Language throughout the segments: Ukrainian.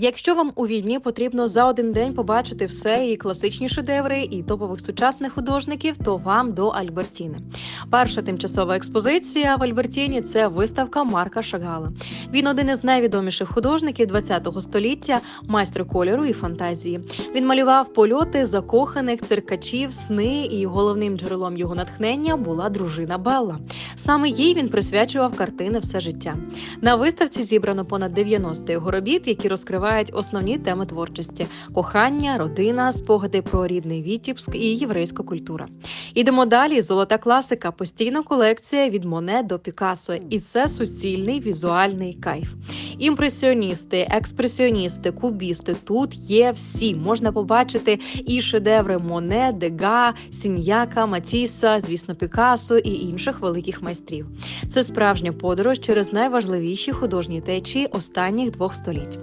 Якщо вам у відні потрібно за один день побачити все і класичні шедеври, і топових сучасних художників, то вам до Альбертіни. Перша тимчасова експозиція в Альбертіні це виставка Марка Шагала. Він один із найвідоміших художників ХХ століття, майстер кольору і фантазії. Він малював польоти закоханих циркачів, сни, і головним джерелом його натхнення була дружина Белла. Саме їй він присвячував картини все життя. На виставці зібрано понад 90 його робіт, які розкривають основні теми творчості: кохання, родина, спогади про рідний Вітібськ і єврейська культура. Ідемо далі. Золота класика, постійна колекція від Моне до Пікассо. І це суцільний візуальний кайф. Імпресіоністи, експресіоністи, кубісти тут є всі. Можна побачити і шедеври Моне, Дега, Сіньяка, Матіса, звісно, Пікассо і інших великих майстрів. Це справжня подорож через найважливіші художні течії останніх двох століть.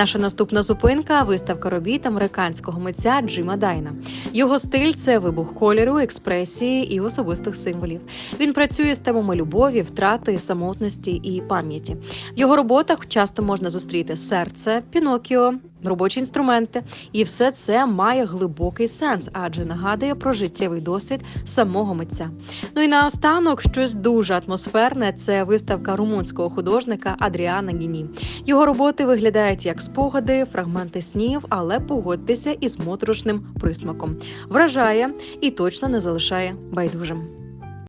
Наша наступна зупинка виставка робіт американського митця Джима Дайна. Його стиль це вибух кольору, експресії і особистих символів. Він працює з темами любові, втрати, самотності і пам'яті. В його роботах часто можна зустріти серце, пінокіо, робочі інструменти, і все це має глибокий сенс, адже нагадує про життєвий досвід самого митця. Ну і наостанок щось дуже атмосферне. Це виставка румунського художника Адріана Гіні. Його роботи виглядають як спогади, фрагменти снів, але погодьтеся із моторошним присмаком. Вражає і точно не залишає байдужим.